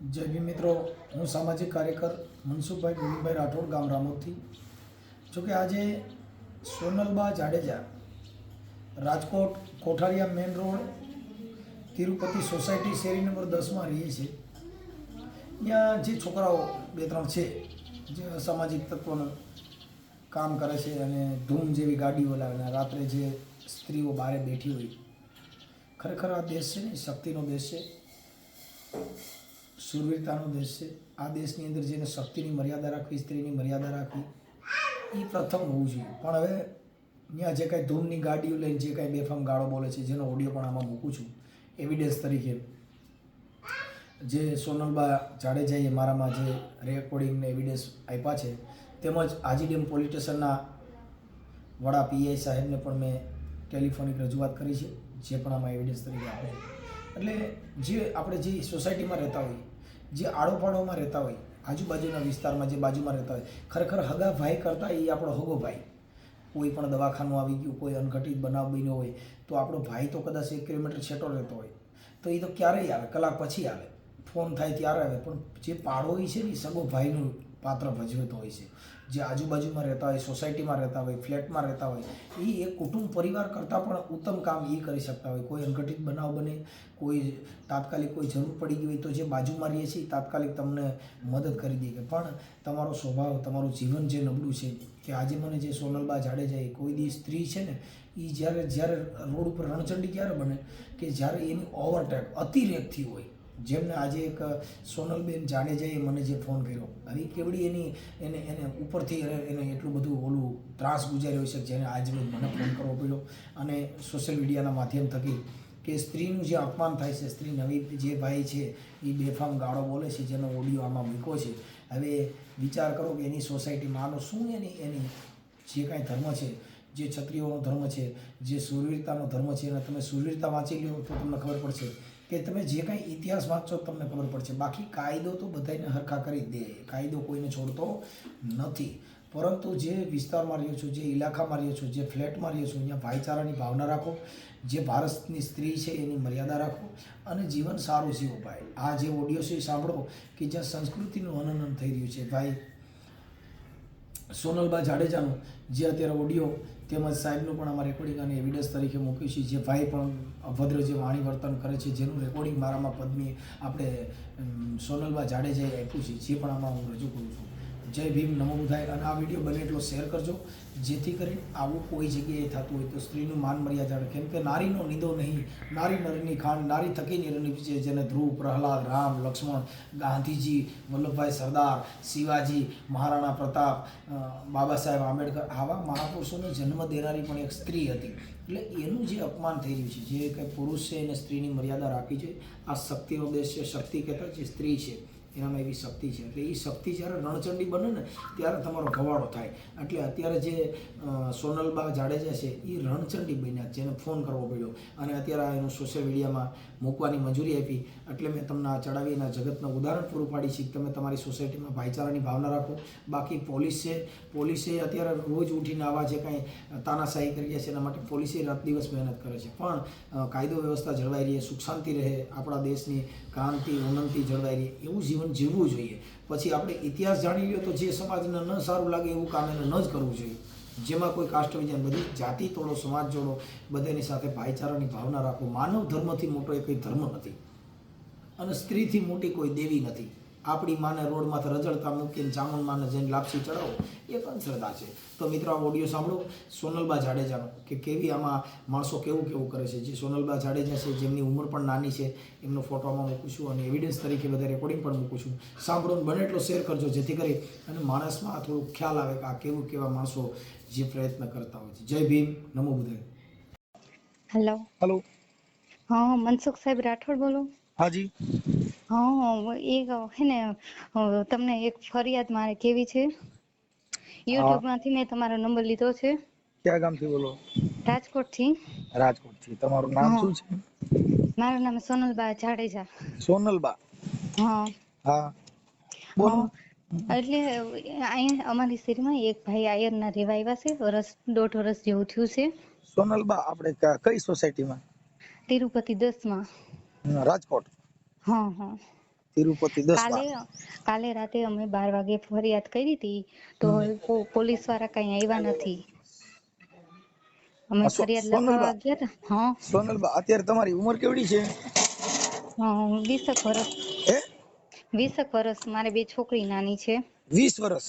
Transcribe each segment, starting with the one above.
જય ભીમ મિત્રો, હું સામાજિક કાર્યકર મનસુખભાઈ ગોવિંદભાઈ રાઠોડ ગામ રામોદથી. જોકે આજે Sonalba Jadeja Rajkot Kothariya main road Tirupati society શેરી નંબર દસમાં રહીએ છીએ ત્યાં જે છોકરાઓ બે ત્રણ છે, જે અસામાજિક તત્વોનું કામ કરે છે અને ધૂમ જેવી ગાડીઓ લાવે રાત્રે જે સ્ત્રીઓ બહાર બેઠી હોય, ખરેખર આ દેશ છે ને, શક્તિનો દેશ છે. શૂરવીરતાનો દેશ છે. આ દેશની અંદર જેને શક્તિની મર્યાદા રાખવી, સ્ત્રીની મર્યાદા રાખવી, એ પ્રથમ હોવું જોઈએ. પણ હવે ત્યાં જે કાંઈ ધૂમની ગાડીઓ લઈને જે કાંઈ બેફામ ગાળો બોલે છે, જેનો ઓડિયો પણ આમાં મૂકું છું. એવિડન્સ તરીકે. જે સોનલબા જાડેજાએ મારામાં જે રેકોર્ડિંગને એવિડન્સ આપ્યા છે, તેમજ આજીડેમ પોલીસ સ્ટેશનના વડા પીઆઈ સાહેબને પણ મેં ટેલિફોનિક રજૂઆત કરી છે, જે પણ આમાં એવિડન્સ તરીકે આપે એટલે જે આપણે જે સોસાયટીમાં રહેતા હોઈએ જે આડોપાડોમાં રહેતા હોય, આજુબાજુના વિસ્તારમાં જે બાજુમાં રહેતા હોય, ખરેખર હગા ભાઈ કરતાં એ આપણો હગો ભાઈ કોઈ પણ દવાખાનું આવી ગયું, કોઈ અનઘટિત બનાવ બન્યો હોય, તો આપણો ભાઈ તો કદાચ એક કિલોમીટર છેટો રહેતો હોય. તો એ તો ક્યારેય આવે, કલાક પછી આવે. ફોન થાય ત્યારે આવે, પણ જે પાડોઈ છે ને સગો ભાઈનું પાત્ર ભજવતો હોય છે. જે આજુબાજુમાં રહેતા હોય, સોસાયટીમાં રહેતા હોય, ફ્લેટમાં રહેતા હોય, એ એક કુટુંબ પરિવાર કરતાં પણ ઉત્તમ કામ એ કરી શકતા હોય. કોઈ અનઘટિત બનાવ બને, કોઈ તાત્કાલિક કોઈ જરૂર પડી ગઈ હોય તો જે બાજુમાં રહીએ છીએ તાત્કાલિક તમને મદદ કરી દે કે પણ તમારો સ્વભાવ, તમારું જીવન જે નબળું છે કે આજે મને જે સોનલબા જાડેજા એ કોઈ દી સ્ત્રી છે ને એ જ્યારે જ્યારે રોડ ઉપર રણચંડી ક્યારે બને કે જ્યારે એની ઓવરટેક અતિરેકથી હોય જેમને આજે એક સોનલબેન જાડેજાએ મને જે ફોન કર્યો, હવે કેવડી એની, એને એને ઉપરથી એને એટલું બધું ઓલું ત્રાસ ગુજાર્યો છે જેને આજે મને ફોન કરવો પડ્યો. અને સોશિયલ મીડિયાના માધ્યમ થકી કે સ્ત્રીનું જે અપમાન થાય છે, સ્ત્રી નવી જે ભાઈ છે એ બેફામ ગાળો બોલે છે, જેનો ઓડિયો આમાં મૂક્યો છે. હવે વિચાર કરો કે એની સોસાયટીમાં આનો શું એની એની જે કાંઈ ધર્મ છે, જે ક્ષત્રિયોનો ધર્મ છે, જે સુરવીરતાનો ધર્મ છે, અને તમે સુરવીરતા વાંચી લો તો તમને ખબર પડશે. કે તમે જે કાંઈ ઇતિહાસ વાંચો તો તમને ખબર પડશે. બાકી કાયદો તો બધાને હરખા કરી દે. કાયદો કોઈને છોડતો નથી. પરંતુ જે વિસ્તારમાં રહ્યો છું, જે ઇલાકામાં રહ્યો છું, જે ફ્લેટમાં રહ્યો છું, અહીંયા ભાઈચારાની ભાવના રાખો, જે ભારતની સ્ત્રી છે એની મર્યાદા રાખો અને જીવન સારું જીવો ભાઈ. આ જે ઓડિયો છે એ સાંભળો કે જ્યાં સંસ્કૃતિનું હનન થઈ રહ્યું છે. ભાઈ, સોનલબા જાડેજાનું જે અત્યારે ઓડિયો તેમજ સાહેબનું પણ અમારે રેકોર્ડિંગ અને એવિડન્સ તરીકે મૂક્યું છે, જે ભાઈ પણ અભદ્ર જે વાણી વર્તન કરે છે, જેનું રેકોર્ડિંગ મારામાં પદ્મી આપણે સોનલબા જાડેજાએ આપ્યું છે, જે પણ આમાં હું રજૂ કરું છું. જય ભીમ, નમો બુધાય. અને આ વીડિયો બને એટલો શેર કરજો, જેથી કરી આવું કોઈ જગ્યાએ થતું હોય તો સ્ત્રીનું માન મર્યાદા કેમ કે નારીનો નિંદો નહીં, નારી નરની ખાંડ, નારી થકી નિર્ણય છે, જેને ધ્રુવ, પ્રહલાદ, રામ, લક્ષ્મણ, ગાંધીજી, વલ્લભભાઈ સરદાર, શિવાજી, મહારાણા પ્રતાપ બાબા સાહેબ આંબેડકર આવા મહાપુરુષોને જન્મ દેનારી પણ એક સ્ત્રી હતી. એટલે એનું જે અપમાન થઈ રહ્યું છે, જે કંઈ પુરુષ છે એને સ્ત્રીની મર્યાદા રાખી છે, આ શક્તિનો દેશ છે, શક્તિ કહેતા જે સ્ત્રી છે. એનામાં એવી શક્તિ છે. એટલે એ શક્તિ જ્યારે રણચંડી બને ને, ત્યારે તમારો ભવાડો થાય. એટલે અત્યારે જે સોનલબા જાડેજા છે એ રણચંડી બન્યા જેને ફોન કરવો પડ્યો. અને અત્યારે એનું સોશિયલ મીડિયામાં મૂકવાની મંજૂરી આપી. એટલે મેં તમને આ ચડાવી એના જગતનું ઉદાહરણ પૂરું પાડી છે. તમે તમારી સોસાયટીમાં ભાઈચારાની ભાવના રાખો. બાકી પોલીસ છે પોલીસે અત્યારે રોજ ઉઠીને આવા જે કાંઈ તાનાશાહી કરી રહ્યા છે, એના માટે પોલીસે રાત દિવસ મહેનત કરે છે. પણ કાયદો વ્યવસ્થા જળવાઈ રહે, સુખ શાંતિ રહે, આપણા દેશની ક્રાંતિ, ઉન્નતિ જળવાઈ રહે, એવું જીવન જીવવું જોઈએ. પછી આપણે ઇતિહાસ જાણી લ્યો તો જે સમાજને ન સારું લાગે એવું કામ એને ન જ કરવું જોઈએ. જેમાં કોઈ કાષ્ટ વિજ્ઞાન બધી જાતિ તોડો, સમાજ જોડો, બધાની સાથે ભાઈચારાની ભાવના રાખો. માનવ ધર્મથી મોટો એ કોઈ ધર્મ નથી. અને સ્ત્રીથી મોટી કોઈ દેવી નથી. આપણી માને રોડમાંથી રજળતા મૂકીને જામુન માને જઈને લાપસી ચડાવો એ પણ શ્રદ્ધા છે. તો મિત્રો આ ઓડિયો સાંભળો. સોનલબા જાડેજાનો કે કેવી આમાં માણસો કેવું કેવું કરે છે. જે સોનલબા જાડેજા છે જેમની ઉંમર પણ નાની છે એમનો ફોટો આમાં મૂકું છું અને એવિડન્સ તરીકે બધા રેકોર્ડિંગ પણ મૂકું છું. સાંભળો બને એટલો શેર કરજો જેથી કરી અને માણસમાં થોડું ખ્યાલ આવે કે આ કેવું કેવા માણસો જે પ્રયત્ન કરતા હોય છે. જય ભીમ નમો બુદ્ધાય હેલો હેલો હા મનસુખ સાહેબ રાઠોડ બોલો. હાજી હા એક હે ને તમને એક ફરિયાદ મારે કેવી છે? યુટ્યુબમાંથી મેં તમારો નંબર લીધો છે. ક્યાં ગામથી બોલો? રાજકોટથી રાજકોટથી તમારું નામ શું છે? મારું નામ સોનલબા જાડેજા. સોનલબા? હા. હા. બોલો. એટલે અહીંયા અમારી શેરીમાં એક ભાઈ આયરના રહેવા આવ્યા છે. વર્ષ દોઢ વર્ષ જેવું થયું છે. સોનલબા આપણે કઈ સોસાયટીમાં? તિરુપતિ દસમાં રાજકોટ. હા હા. તિરુપતિ દસ કાલે કાલે રાતે અમે બાર વાગે ફરિયાદ કરી હતી તો પોલીસવાળા કઈ આવ્યા નથી. અમે ફરિયાદ લખવા ગયા હતા. હા. સોનલબા અત્યારે તમારી ઉંમર કેવડી છે? હા, વીસેક વર્ષ હે? વીસેક વર્ષ મારે બે છોકરી નાની છે. વીસ વર્ષ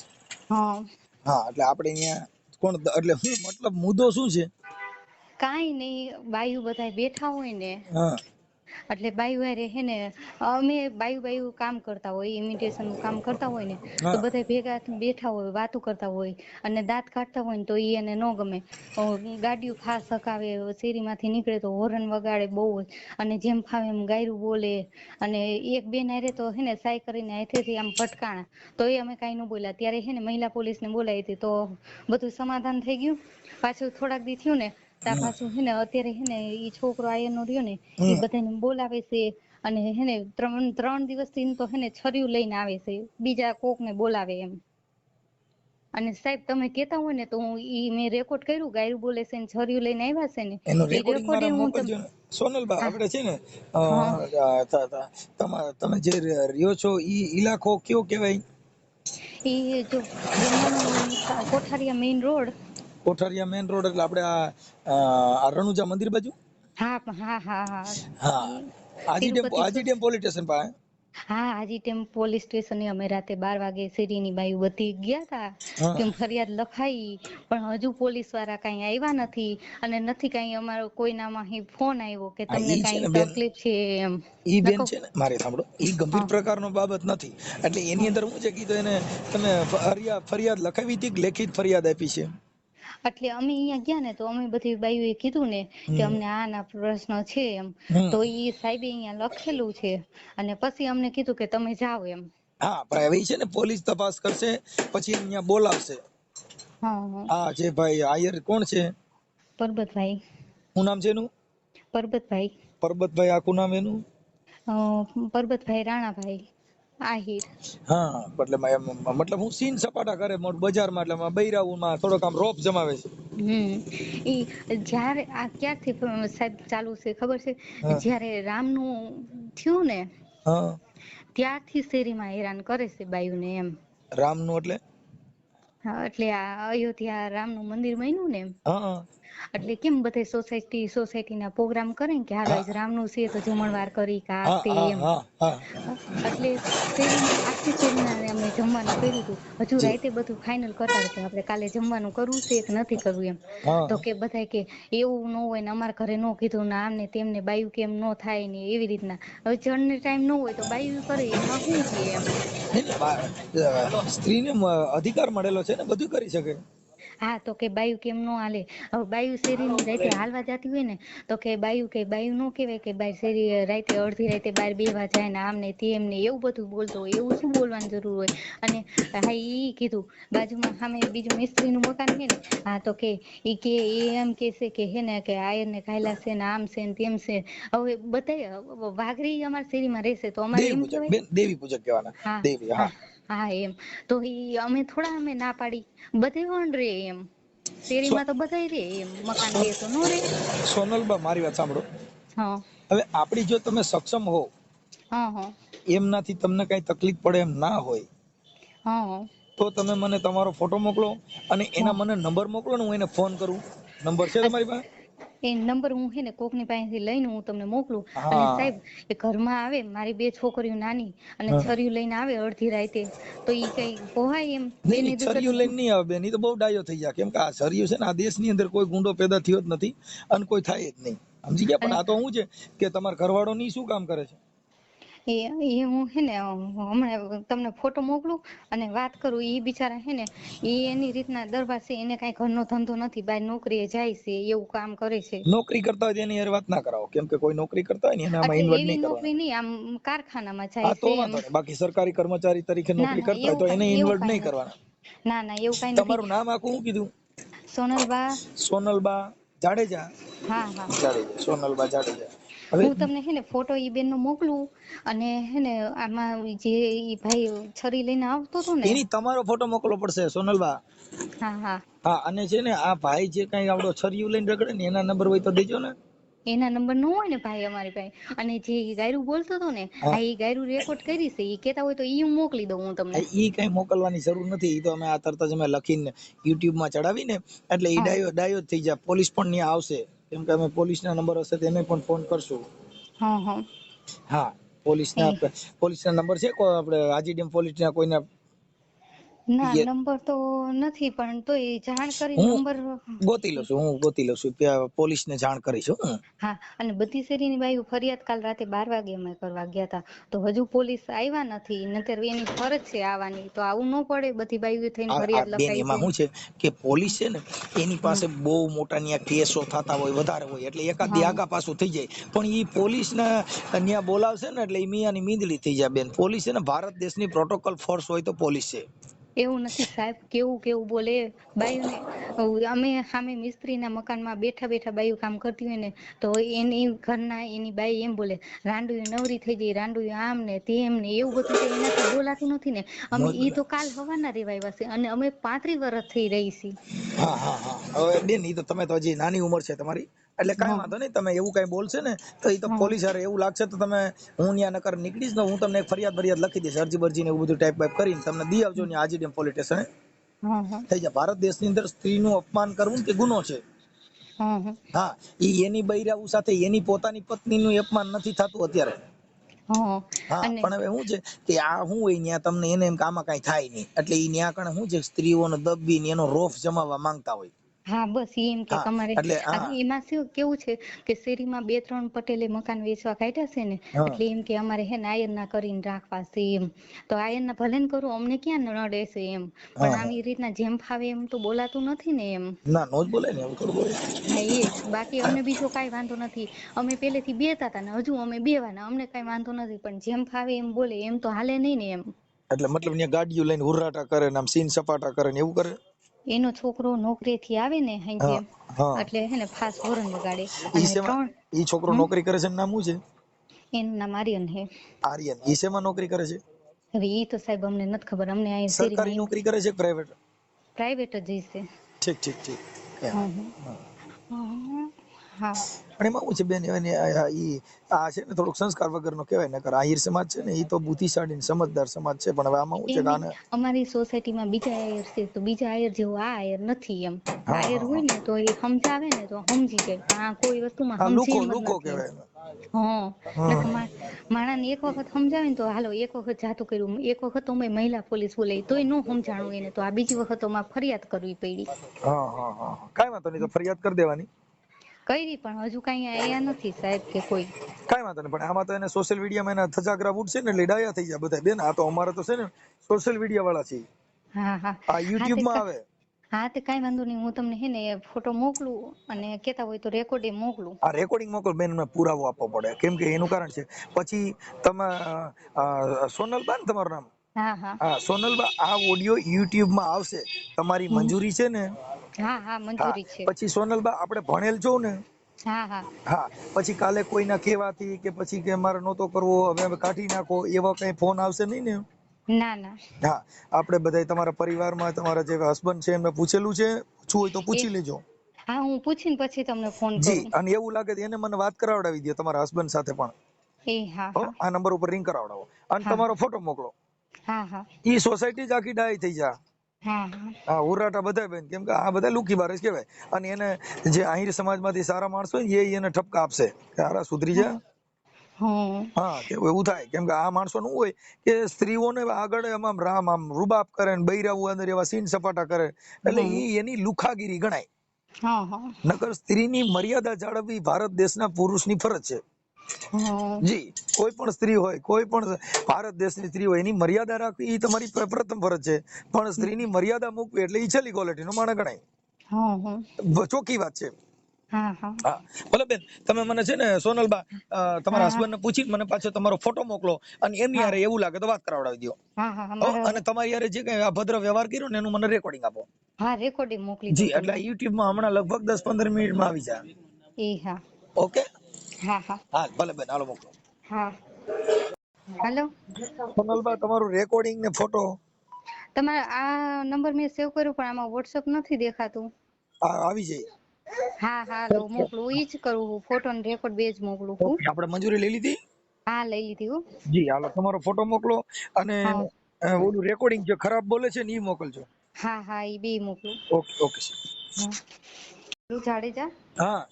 હા. હા એટલે આપણે અહીંયા કોણ એટલે શું મતલબ મુદ્દો શું છે? કાઈ નહીં બાયુ બધા બેઠા હોય ને. હા. એટલે બાયુ હારે હે ને અમે બાયુ બાયુ કામ કરતા હોય ઇમિટેશનનું કામ કરતા હોય ને તો. બધા ભેગા બેઠા હોય વાતો કરતા હોય અને દાંત કાઢતા હોય ને તો ઈ એને ન ગમે. ગાડીઓ ફાસ હકાવે શેરીમાંથી નીકળે તો હોરન વગાડે બહુ જ અને જેમ ફાવે એમ ગાયરું બોલે. અને એક બેન હારે તો હે ને સાય કરીને હાથેથી આમ ભટકાણા. તો એ અમે કાંઈ ન બોલ્યા. ત્યારે હે ને મહિલા પોલીસને બોલાવી હતી તો બધું સમાધાન થઈ ગયું. પાછું થોડાક દી થયું ને ત્યાં પાછું હે ને અત્યારે હે ને ઈ છોકરો આયનો રહ્યો ને ઈ બધાને બોલાવે છે અને હે ને ત્રણ ત્રણ દિવસથી તો હે ને છર્યું લઈને આવે છે બીજા કોકને બોલાવે એમ. અને સાહેબ તમે કેતા હોય ને તો હું ઈ મેં રેકોર્ડ કર્યું ગાયરું બોલે છે ને છર્યું લઈને આવ્યા છે ને એનું રેકોર્ડિંગ મારા મોકલજો સોનલબા આપણે છે ને અ, ત- ત- તમા- તમે જે રહ્યો છો ઈ ઇલાકો કયો કહેવાય? ઈ જો Kothariya main road Kothariya main road એટલે આપણે આ રણુજા મંદિર બાજુ? હા હા હા હા. હા. Aji dam Aji dam police station પાસે? હા આજી ટેમ પોલીસ સ્ટેશને અમે રાતે બાર વાગે શેરીની બાયું બધી ગયા હતા કેમ ફરિયાદ લખાઈ પણ હજુ પોલીસવાળા કઈ આવ્યા નથી અને નથી કઈ અમારો કોઈનામાં ફોન આવ્યો કે તમને કઈ તકલીફ છે એમ. ઈ બેન છે ને મારે સાંભળો ઈ ગંભીર પ્રકારનો બાબત નથી. એટલે એની અંદર હું જે કીધું એને તમે ફરિયાદ ફરિયાદ લખાવી હતી કે લેખિત ફરિયાદ આપી છે? એટલે અમે અહીંયા ગયા ને તો અમે બધી બાઈઓએ કીધું ને કે. અમને આના પ્રશ્ન છે એમ. તો ઈ સાહેબે અહીંયા લખેલું છે અને પછી અમને કીધું કે તમે જાઓ એમ. હા પણ એવી છે ને પોલીસ તપાસ કરશે પછી અહીંયા બોલાવશે. હા જે ભાઈ આયર કોણ છે? પરબતભાઈ. શું નામ છે એનું? પરબતભાઈ. પરબતભાઈ આખું નામ એનું? પરબતભાઈ રાણાભાઈ. હા એટલે મતલબ હું સીન સપાટા કરે બજારમાં એટલે બૈરાઓમાં થોડોક આમ રોપ જમાવે છે. ઈ જ્યારે આ ક્યારથી સાહેબ ચાલુ છે ખબર છે? જ્યારે રામનું થયું ને ત્યારથી શેરીમાં હેરાન કરે છે બાયુને એમ. રામનું એટલે? હા, એટલે આ અયોધ્યા રામનું મંદિર બન્યું ને એમ. એટલે કેમ બધે સોસાયટી સોસાયટીના પ્રોગ્રામ કરે કે હાલો આજ રામનું છે તો જમણવાર કરી કે આ તે એમ. એટલે આખી શેરીના અમે જમવાનું કર્યું હતું. હજુ રાતે બધું ફાઇનલ કરતા કે આપણે કાલે જમવાનું કરવું છે કે નથી કરવું એમ. તો કે બધાય કે એવું ન હોય ને અમારા ઘરે ન કીધું ને આમને તેમને બાયું કેમ ન થાય ને એવી રીતના. હવે જણને ટાઈમ ન હોય તો બાયું કરે એમાં શું છે એમ? સ્ત્રીને અધિકાર મળેલો છે ને બધું કરી શકે. હા તો કે બાયું કેમ નો હાલે? હવે બાયું શેરીની રાતે હાલવા જતી હોય ને તો કે બાયું કે બાયું નો કહેવાય કે બાર શેરી રાતે અડધી રાતે બાર બેવા જાય ને આમ ને તેમ ને એવું બધું બોલતો હોય એવું શું બોલવાની જરૂર હોય? અને હા ઈ કીધું બાજુમાં સામે બીજું મિસ્ત્રીનું મકાન છે ને હા તો કે ઈ કે એ એમ કે છે કે હે ને કે આયર ને ખાયલા છે ને આમ છે ને તેમ છે. હવે બધાય વાઘરી અમારા શેરીમાં રહેશે તો અમારે એમ કહેવાય દેવી પૂજક કહેવાના. દેવી હા. હા એમ. તો ઈ અમે થોડા અમે ના પાડી. બધે વણ રે એમ. શેરીમાં તો બધાય રે એમ. મકાન લે તો નો રે. સોનલબા મારી વાત સાંભળો. હા. હવે આપણી જો તમે સક્ષમ હો હા. હા એમનાથી તમને કઈ તકલીફ પડે એમ ના હોય હા તો તમે મને તમારો ફોટો મોકલો અને એના મને નંબર મોકલો ને હું એને ફોન કરું. નંબર છે તમારી પાસે? એ નંબર હું હે ને કોકની પાસેથી લઈને હું તમને મોકલું. અને સાહેબ એ ઘરમાં આવે મારી બે છોકરીઓ નાની અને છરિયું લઈને આવે અડધી રાતે તો ઈ કઈ પોહાય એમ? નહીં છરિયું લઈને નહીં આવે બેન ઈ તો બહુ ડાયો થઈ જાય કેમ કે આ છરિયું છે ને આ દેશની અંદર કોઈ ગુંડો પેદા થયો જ નથી અને કોઈ થાય જ નહીં. સમજી ગયા? પણ આ તો શું છે કે તમારા ઘરવાળો ની શું કામ કરે છે? એ એ હું હે ને હમણાં તમને ફોટો મોકલું અને વાત કરું એ બિચારા હે ને એ એની રીતના દરબાર છે એને કઈ ઘરનો ધંધો નથી બાય નોકરીએ જાય છે એવું કામ કરે છે. નોકરી કરતા હોય એની વાત ના કરાવો કેમ કે કોઈ નોકરી કરતા હોય ને એને આમાં ઇન્વોલ્વ નહીં કરવાનું. નોકરી નહીં આમ કારખાનામાં જાય છે બાકી સરકારી કર્મચારી તરીકે નોકરી કરતા હોય તો એને ઇન્વોલ્વ નહીં કરવાના. ના ના એવું કઈ નથી. તમારું નામ આખું કીધું? સોનલબા. સોનલબા જાડેજા? હા હા. જાડેજા સોનલબા જાડેજા. હું તમને હે ને ફોટો ઈ બેન નો મોકલું અને હે ને આમાં જે ઈ ભાઈ છરી લઈને આવતો હતો ને એની તમારો ફોટો મોકલવો પડશે સોનલબા. હા હા. હા અને છે ને આ ભાઈ જે કઈ આવડો છરી લઈને રગડે ને એના નંબર હોય તો દેજો ને. એના નંબર નો હોય ને ભાઈ અમારી પાસે. અને જે ઈ ગાયરું બોલતો હતો ને. આ ઈ ગાયરું રેકોર્ડ કરી છે ઈ કેતા હોય તો ઈ હું મોકલી દઉં હું તમને. ઈ કઈ મોકલવાની જરૂર નથી. ઈ તો અમે આ તરત જ અમે લખીને યુટ્યુબમાં ચડાવીને એટલે ઈ ડાયો ડાયો થઈ જાય. પોલીસ પણ ત્યાં આવશે. કેમ કે અમે પોલીસ ના નંબર હશે તેને પણ ફોન કરશું. હા હા. હા પોલીસ ના પોલીસ ના નંબર છે કોઈ આપણે આજીડીએમ પોલીસ ના કોઈના ના નંબર તો નથી પણ તો એ જાણ કરી નંબર ગોતી લઉં છું હું ગોતી લઉં છું ત્યાં પોલીસને જાણ કરી છું હા અને બધી શેરીની બાઈઓ ફરિયાદ કાલ રાતે બાર વાગે અમે કરવા ગયા હતા તો હજુ પોલીસ આવ્યા નથી નતર એની ફરજ છે આવવાની તો આવું ન પડે બધી બાઈઓ થઈને ફરિયાદ બેન એમાં શું છે કે પોલીસ છે ને એની પાસે બહુ મોટા ન્યા કેસો થતા હોય વધારે હોય એટલે એકાદ આગા પાછું થઈ જાય. પણ ઈ પોલીસ ને ન્યા બોલાવશે ને એટલે ઈ મિયાની મીંદડી થઈ જાય બેન. પોલીસ છે ને ભારત દેશની પ્રોટોકોલ ફોર્સ હોય તો પોલીસ છે. એવું નથી સાહેબ કેવું કેવું બોલે? બાઈઓને અમે સામે મિસ્ત્રીના મકાનમાં બેઠા બેઠા બાયુ કામ કરતી હોય ને તો એની ઘરના એની બાઈ એમ બોલે રાંડુય નવરી થઈ ગઈ રાંડુએ આમ ને તેમ ને એવું બધું એનાથી બોલાતું નથી ને. અમે ઈ તો કાલ હવાના રેવાયા છે અને અમે પાંત્રીસ વર્ષ થઈ રહી છીએ હા હા હા. હવે બેન ઈ તો તમે તો હજી નાની ઉંમર છે તમારી. એટલે કાંઈ વાંધો નહીં તમે એવું કઈ બોલશે ને તો એ તો પોલીસ હારે એવું લાગશે તો તમે હું ત્યાં નકર નીકળીશ ને હું તમને એક ફરિયાદ ફરિયાદ લખી દઈશ અરજી બરજી ને એવું બધું ટાઈપ બાઈપ કરીને તમને દી આવજો ને આજીડીએમ પોલીસ સ્ટેશને થઈ જાય. ભારત દેશની અંદર સ્ત્રીનું અપમાન કરવું તે ગુનો છે. હા ઈ એની બૈરાવું સાથે એની પોતાની પત્નીનું અપમાન નથી થતું અત્યારે. હા. પણ હવે શું છે કે આ શું હોય ન્યા તમને એને એમ કે આમાં કઈ થાય નહીં. એટલે એ ન્યા કણે શું છે સ્ત્રીઓનો દબી ને એનો રોફ જમાવવા માંગતા હોય. હા બસ એમ કે તમારે એમાં શું કેવું છે કે શેરીમાં બે ત્રણ પટેલે મકાન વેચવા કાઢ્યા છે ને એટલે એમ કે અમારે હે ને આયરના કરીને રાખવા છે એમ. તો આયરના ભલે ને કરું અમને ક્યાં નડે છે એમ? પણ આવી રીતના જેમ ફાવે એમ તો બોલાતું નથી ને એમ. ના નો જ બોલે ને એવું હા એ બાકી અમને બીજો કાઈ વાંધો નથી. અમે પહેલેથી બેતા હતા ને હજુ અમે બેવાના અમને કાઈ વાંધો નથી પણ જેમ ફાવે એમ બોલે એમ તો હાલે નહીં ને એમ. એટલે મતલબ ન્યા ગાડીઓ લઈને હુર્રાટા કરે ને આમ સીન સપાટા કરે ને એવું કરે? એનો છોકરો નોકરીએથી આવે ને હાંજે હા, હા. એટલે હે ને ફાસ હોરન વગાડે. અને ત્રણ ઈ છોકરો નોકરી કરે છે? નામ શું છે? એનું નામ આર્યન હે. આર્યન. ઈ શેમાં નોકરી કરે છે? હવે ઈ તો સાહેબ અમને નથી ખબર. અમને આ સરકારી નોકરી કરે છે પ્રાઇવેટ પ્રાઇવેટ જ છે. ઠીક ઠીક ઠીક. હમ. હા. પણ એમાં શું છે બેન એને આ- આ ઈ આ છે ને થોડુંક સંસ્કાર વગરનો કહેવાય નકર આહિર સમાજ છે ને ઈ તો બુદ્ધિશાળી ને સમજદાર સમાજ છે પણ હવે આમાં શું છે કે આને અમારી સોસાયટીમાં બીજા આયર છે તો બીજા આયર જેવો આ આયર નથી એમ. આયર હોય ને તો એ સમજાવે ને તો સમજી જાય પણ આ કોઈ વસ્તુમાં સમજી લુકો લુકો નથી એમ. કહેવાય હા. હા. નકર એક વખત સમજાવે ને તો હાલો એક વખત જાતું કર્યું એક વખત અમે મહિલા પોલીસ બોલાવી તોય ન સમજાણું એને તો આ બીજી વખત અમારે ફરિયાદ કરવી પડી. હા હા હા. કાંઈ વાંધો નહીં તો ફરિયાદ કરી દેવાની. કરી પણ હજુ કઈ આયા નથી સાહેબ કે કોઈ. કઈ વાંધો નહીં પણ આમાં તો એને સોશિયલ મીડિયામાં એના થજાગરા ઉઠશે ને એટલે ડાયા થઈ જાય બધા બેન આ તો અમારે તો છે ને સોશિયલ મીડિયા વાળા છે. હા હા. આ યુટ્યુબમાં આવે. હા તે કઈ વાંધો નહીં. હું તમને હે ને ફોટો મોકલું અને કેતા હોય તો રેકોર્ડિંગ મોકલું. આ રેકોર્ડિંગ મોકલ. બેન મને પુરાવો આપવો પડે. કેમ કે એનું કારણ છે. પછી તમે સોનલ બાન તમારું નામ? હા સોનલબા આ ઓડિયો યુટ્યુબમાં આવશે. તમારી મંજૂરી છે ને? હા હા મંજૂરી છે. પછી સોનલબા આપણે ભણેલ છો ને? હા હા. હા પછી કાલે કોઈના કહેવાથી કે પછી કે મારે નહોતો કરવો હવે કાઢી નાખો એવા કઈ ફોન આવશે નહીં ને? ના ના. હા આપણે બધાય તમારા પરિવારમાં તમારા જે હસબન્ડ છે એમને પૂછેલું છે? પૂછવું હોય તો પૂછી લેજો. હા હું પૂછીને પછી તમને ફોન જી અને એવું લાગે તો એને મને વાત કરાવડાવી દે તમારા હસબન્ડ સાથે પણ. એ હા આ નંબર ઉપર રિંગ કરાવડાવો. અને તમારો ફોટો મોકલો. ઈ સોસાયટી જ આખી ડાય થઈ જા. હા ઉરાટા બધા બેન કેમ કે આ બધા લુકી બારસ કહેવાય. અને એને જે આહિર સમાજમાંથી સારા માણસો હોય એ એને ઠપકા આપશે. કે હારા સુધરી જા. હા કે એવું થાય. કેમ કે આ માણસો નું હોય કે સ્ત્રીઓને આગળ આમ આમ રામ આમ રૂબાબ કરે ને બૈરાવું અંદર એવા સીન સપાટા કરે. એટલે એ એની લુખાગીરી ગણાય. નકર સ્ત્રીની મર્યાદા જાળવવી ભારત દેશના પુરુષની ફરજ છે. જી કોઈ પણ સ્ત્રી હોય કોઈ પણ ભારત દેશની સ્ત્રી હોય એની મર્યાદા રાખવી એ તમારી પ્રથમ ફરજ છે. પણ સ્ત્રીની મર્યાદા મૂકવી એટલે એ છેલ્લી ક્વોલિટી નો માણસ ગણાય. ચોખ્ખી વાત છે. ભલે બેન તમે મને છે ને સોનલબા તમારા હસબન્ડ ને પૂછીને મને પાછો તમારો ફોટો મોકલો અને એમની યારે એવું લાગે તો વાત કરાવડાવી દો અને તમારી યારે જે કઈ અભદ્ર વ્યવહાર કર્યો ને એનું મને રેકોર્ડિંગ આપો. હા રેકોર્ડિંગ મોકલી જી એટલે યુટ્યુબમાં હમણાં લગભગ દસ પંદર મિનિટમાં આવી જાય ઓકે? હા હા. હા ભલે બેન હાલો મોકલો. હા. હાલો. સોનલબા તમારું રેકોર્ડિંગ ને ફોટો તમારા આ નંબર મેં સેવ કર્યો પણ આમાં વોટ્સઅપ નથી દેખાતું. આવી જાય. હા હા લો મોકલું. ઈ જ કરું હું. ફોટો ને રેકોર્ડ બે જ મોકલું છું. આપણે મંજૂરી લઈ લીધી? હા લઈ લીધી હો. જી હાલો તમારો ફોટો મોકલો અને ઓલું રેકોર્ડિંગ જે ખરાબ બોલે છે ને એ મોકલજો. હા હા ઈ બે મોકલું. ઓકે ઓકે હા. તું જાડેજા હા.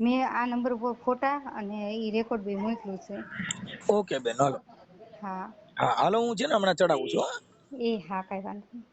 મેં આ નંબર ઉપર ફોટા અને ઈ રેકોર્ડ બે મોકલું છે. ઓકે બેન હાલો. હા. હા હાલો હું છે ને હમણાં ચડાવું છું એ હા કઈ વાંધો નહીં.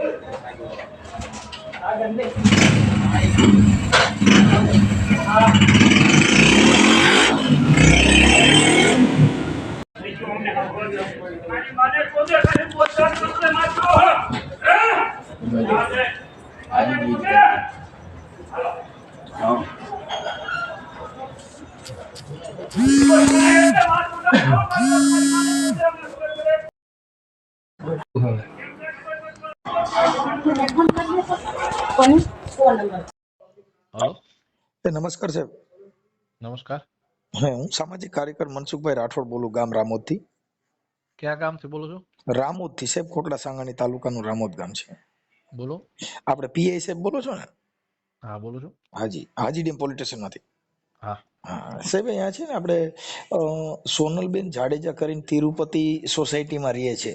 એ કોણ એની માને શોધે આયરમાં આયર. હા, તો તમે આયરમાં આયર છે, તમારી માને શોધે આવે. તો બરાબર, નાખો તમે ગયો, ગયો. મારી માને શોધે, ખાલી પોતાને શોધે, નાખો, હો. હે? આજે, આજે શોધે. હલો એ નમસ્કાર સાહેબ. નમસ્કાર. હું સામાજિક કાર્યકર મનસુખભાઈ રાઠોડ બોલું ગામ રામોદથી. ક્યાં ગામથી બોલો છો? રામોદથી સાહેબ કોટડા સાંગાણી તાલુકાનું રામોદ ગામ છે. બોલો. આપણે પીઆઈ સાહેબ બોલો છો ને? હા બોલો છો. હાજી હાજી ડેમ પોલીસ સ્ટેશનમાંથી. હા. સાહેબ અહીંયા છે ને આપણે સોનલબેન જાડેજા કરીને તિરુપતિ સોસાયટીમાં રહીએ છે.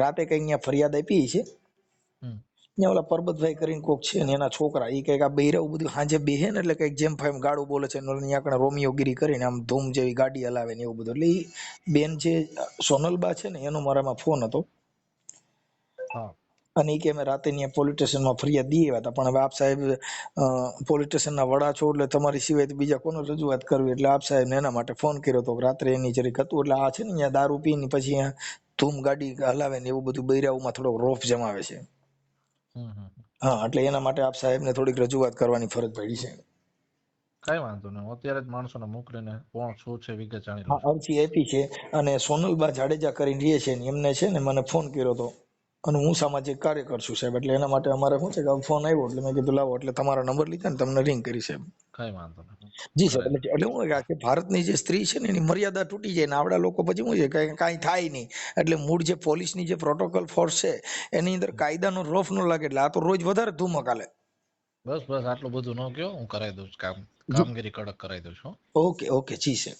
રાતે કઈ અહીંયા ફરિયાદ આપી છે. ત્યાં ઓલા પરબતભાઈ કરીને કોક છે ને એના છોકરા એ કંઈક આ બૈરાવું બધું સાંજે બેહે ને એટલે કંઈક જેમ ફાઈમ ગાડું બોલે છે ને અહીંયા રોમિયોગીરી કરીને આમ ધૂમ જેવી ગાડી હલાવે ને એવું બધું. એટલે બેન જે સોનલબા છે ને એનો મારામાં ફોન હતો. હા. અને એ કે અમે રાતે ત્યાં પોલીસ સ્ટેશનમાં ફરિયાદ દઈએ હતા પણ હવે આપ સાહેબ પોલીસ સ્ટેશનના વડા છો એટલે તમારી સિવાય બીજા કોને રજૂઆત કરવી એટલે આપ સાહેબને એના માટે ફોન કર્યો હતો રાત્રે એની જરીક હતું એટલે આ છે ને અહીંયા દારૂ પીને પછી અહીંયા ધૂમ ગાડી હલાવે ને એવું બધું બૈરાઓમાં થોડોક રોફ જમાવે છે. હા એટલે એના માટે આપ સાહેબને થોડીક રજૂઆત કરવાની ફરજ પડી છે. કઈ વાંધો નહીં. હું અત્યારે જ માણસોને મોકલીને કોણ શું છે વિગત જાણી લઉં અરજી આપી છે અને સોનલબા જાડેજા કરીને રહીએ છે એમને છે ને મને ફોન કર્યો હતો અને હું સામાજિક કાર્યકર છું સાહેબ. એટલે એના માટે અમારે શું છે કે ફોન આવ્યો એટલે મેં કીધું લાવો. એટલે તમારો નંબર લીધા ને તમને રિંગ કરી સાહેબ. કઈ વાંધો નહીં. જી સાહેબ. એટલે હું કે ભારતની જે સ્ત્રી છે ને એની મર્યાદા તૂટી જાય ને આવડા લોકો પછી શું છે કે કાંઈ થાય નહીં. એટલે મૂળ જે પોલીસની જે પ્રોટોકોલ ફોર્સ છે એની અંદર કાયદાનો રોફ ન લાગે એટલે આ તો રોજ વધારે ધૂમક હાલે. બસ બસ આટલું બધું ન કયો હું કરાવી દઉં કામ કામગીરી કડક કરાવી દઉં છું ઓકે ઓકે. જી સાહેબ.